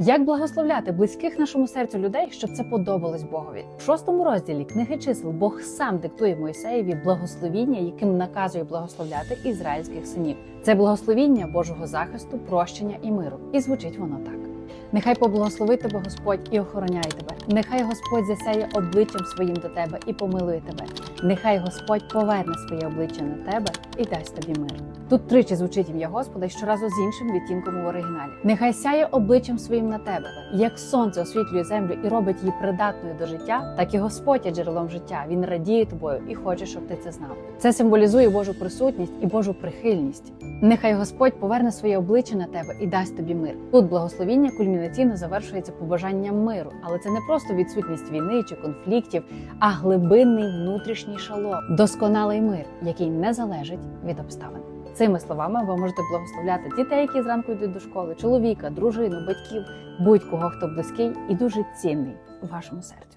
Як благословляти близьких нашому серцю людей, щоб це подобалось Богові? В шостому розділі книги чисел Бог сам диктує Мойсеєві благословіння, яким наказує благословляти ізраїльських синів. Це благословіння Божого захисту, прощення і миру. І звучить воно так. Нехай поблагословить тебе Господь і охороняє тебе. Нехай Господь засяє обличчям своїм до тебе і помилує тебе. Нехай Господь поверне своє обличчя на тебе і дасть тобі мир. Тут тричі звучить ім'я Господа і щоразу з іншим відтінком у оригіналі. Нехай сяє обличчям своїм на тебе, як сонце освітлює землю і робить її придатною до життя, так і Господь є джерелом життя. Він радіє тобою і хоче, щоб ти це знав. Це символізує Божу присутність і Божу прихильність. Нехай Господь поверне своє обличчя на тебе і дасть тобі мир. Тут благословіння кульмінаційно завершується побажанням миру, але це не просто відсутність війни чи конфліктів, а глибинний внутрішній шалом, досконалий мир, який не залежить від обставин. Цими словами ви можете благословляти дітей, які зранку йдуть до школи, чоловіка, дружину, батьків, будь-кого, хто близький і дуже цінний у вашому серці.